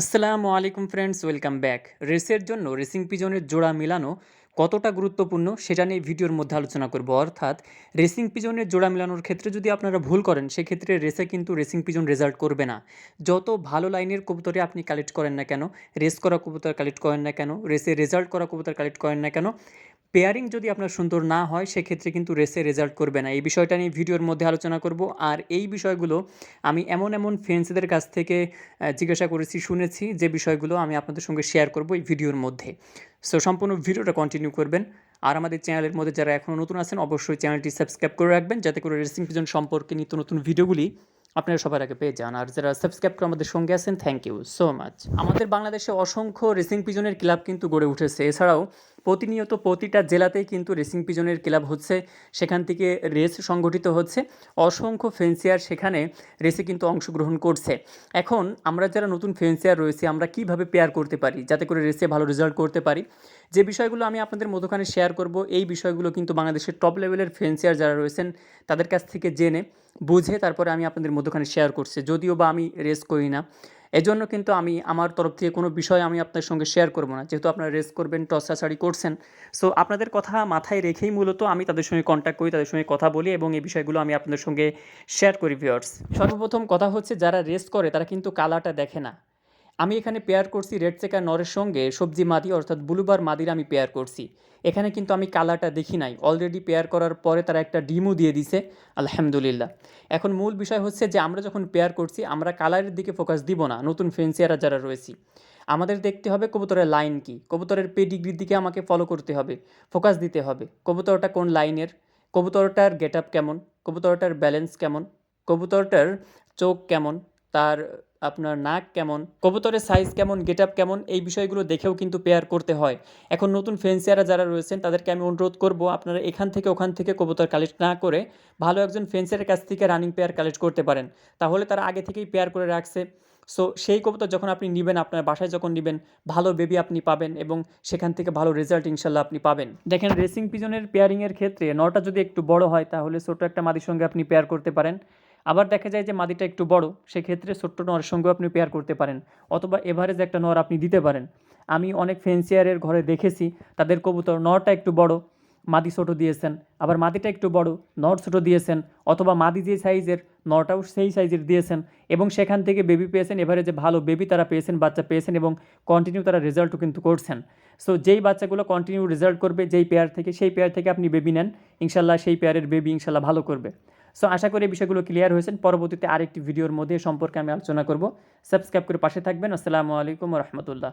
আসসালামু আলাইকুম friends welcome back রেসের জন্য রেসিং পিজনের জোড়া মেলানো কতটা গুরুত্বপূর্ণ সেটা নিয়ে ভিডিওর মধ্যে আলোচনা করব। অর্থাৎ রেসিং পিজনের জোড়া মেলানোর ক্ষেত্রে যদি আপনারা ভুল করেন, সেক্ষেত্রে রেসে কিন্তু রেসিং পিজন রেজাল্ট করবে না। যত ভালো লাইনের কবুতরে আপনি কালেক্ট করেন না কেন রেস করা কবুতর কালেক্ট করেন না কেন রেসে রেজাল্ট করা কবুতর কালেক্ট করেন না কেন পেয়ারিং যদি আপনার সুন্দর না হয়, সেক্ষেত্রে কিন্তু রেসে রেজাল্ট করবে না। এই বিষয়টা নিয়ে ভিডিওর মধ্যে আলোচনা করব। আর এই বিষয়গুলো আমি এমন এমন ফ্রেন্ডসদের কাছ থেকে জিজ্ঞাসা করেছি, শুনেছি যে বিষয়গুলো আমি আপনাদের সঙ্গে শেয়ার করব এই ভিডিওর মধ্যে। সো সম্পূর্ণ ভিডিওটা কন্টিনিউ করবেন। আর আমাদের চ্যানেলের মধ্যে যারা এখনও নতুন আছেন, অবশ্যই চ্যানেলটি সাবস্ক্রাইব করে রাখবেন, যাতে করে রেসিং পিজন সম্পর্কে নিত্য নতুন ভিডিওগুলি আপনারা সবার আগে পেয়ে যান। আর যারা সাবস্ক্রাইব করে আমাদের সঙ্গে আছেন থ্যাংক ইউ সো মাচ আমাদের বাংলাদেশে অসংখ্য রেসিং পিজনের ক্লাব কিন্তু গড়ে উঠেছে। এছাড়াও প্রতিনিয়ত প্রতিটা জেলাতেই কিন্তু রেসিং পিজনের ক্লাব হচ্ছে। সেখান থেকে রেস সংগঠিত হচ্ছে। অসংখ্য ফেন্সিয়ার সেখানে রেসে কিন্তু অংশগ্রহণ করছে। এখন আমরা যারা নতুন ফেন্সিয়ার রয়েছে, আমরা কীভাবে পেয়ার করতে পারি, যাতে করে রেসে ভালো রেজাল্ট করতে পারি, যে বিষয়গুলো আমি আপনাদের মধ্যখানে শেয়ার করব, এই বিষয়গুলো কিন্তু বাংলাদেশের টপ লেভেলের ফেন্সিয়ার যারা রয়েছেন, তাদের কাছ থেকে জেনে বুঝে তারপরে আমি আপনাদের মধ্যখানে শেয়ার করছি। যদিও বা আমি রেস করি না। এজন্য কিন্তু আমি আমার তরফ থেকে কোনো বিষয় আমি আপনার সঙ্গে শেয়ার করব না। যেহেতু আপনারা রেস করবেন, টসাছাড়ি করছেন। সো আপনাদের কথা মাথায় রেখেই মূলত আমি তাদের সঙ্গে কন্ট্যাক্ট করি, তাদের সঙ্গে কথা বলি এবং এই বিষয়গুলো আমি আপনাদের সঙ্গে শেয়ার করি ভিউয়ার্স সর্বপ্রথম কথা হচ্ছে, যারা রেস করে, তারা কিন্তু কালারটা দেখে না। আমি এখানে পেয়ার করছি রেড চেকার নরের সঙ্গে, সবজি মাদি অর্থাৎ ব্লুবার মাদির আমি পেয়ার করছি। এখানে কিন্তু আমি কালারটা দেখি নাই। অলরেডি পেয়ার করার পরে তারা একটা ডিমও দিয়ে দিছে। আলহামদুলিল্লাহ। এখন মূল বিষয় হচ্ছে যে, আমরা যখন পেয়ার করছি, আমরা কালারের দিকে ফোকাস দিব না, নতুন ফেন্সিয়ারা যারা রয়েছি। আমাদের দেখতে হবে কবুতরের লাইন কি। কবুতরের পেডিগ্রির দিকে আমাকে ফলো করতে হবে ফোকাস দিতে হবে। কবুতরটা কোন লাইনের কবুতরটার গেট আপ কেমন? কবুতরটার ব্যালেন্স কেমন? কবুতরটার চোখ কেমন? তার আপনার নাক কেমন, কবুতরের সাইজ কেমন গেট আপ কেমন, এই বিষয়গুলো দেখেও কিন্তু পেয়ার করতে হয়। এখন নতুন ফেন্সিয়ারা যারা রয়েছেন, তাদেরকে আমি অনুরোধ করব, আপনারা এখান থেকে ওখান থেকে কবুতর কালেক্ট না করে ভালো একজন ফেন্সিয়ারের কাছ থেকে রানিং পেয়ার কালেক্ট করতে পারেন। তাহলে তারা আগে থেকেই পেয়ার করে রাখছে। সো সেই কবুতর যখন আপনি নেবেন, আপনার বাসায় যখন নেবেন, ভালো বেবি আপনি পাবেন এবং সেখান থেকে ভালো রেজাল্ট ইনশাল্লাহ আপনি পাবেন। দেখেন রেসিং পিজনের পেয়ারিংয়ের ক্ষেত্রে নটা যদি একটু বড় হয়, তাহলে ছোটো একটা মাদির সঙ্গে আপনি পেয়ার করতে পারেন। আবার দেখা যায় যে মাদিটা একটু বড়, সেক্ষেত্রে ছোট্ট নরের সঙ্গেও আপনি পেয়ার করতে পারেন, অথবা এভারেজ একটা নর আপনি দিতে পারেন। আমি অনেক ফেন্সিয়ারের ঘরে দেখেছি, তাদের কবুতর নরটা একটু বড়, মাদি ছোটো দিয়েছেন, আবার মাদিটা একটু বড়, নর ছোটো দিয়েছেন, অথবা মাদি যে সাইজের নরটাও সেই সাইজের দিয়েছেন, এবং সেখান থেকে বেবি পেয়েছেন এভারেজে ভালো বেবি তারা পেয়েছেন, বাচ্চা পেয়েছেন, এবং কন্টিনিউ তারা রেজাল্টও কিন্তু করছেন। সো যেই বাচ্চাগুলো কন্টিনিউ রেজাল্ট করবে, যেই পেয়ার থেকে, সেই পেয়ার থেকে আপনি বেবি নেন, ইনশাল্লাহ সেই পেয়ারের বেবি ইনশাল্লাহ ভালো করবে। সো আশা করি বিষয়গুলো ক্লিয়ার হয়েছেন পরবর্তীতে আরেকটি ভিডিওর মধ্যে সম্পর্কে আমি আলোচনা করব। সাবস্ক্রাইব করে পাশে থাকবেন। আসসালামু আলাইকুম রহমতুল্লাহ।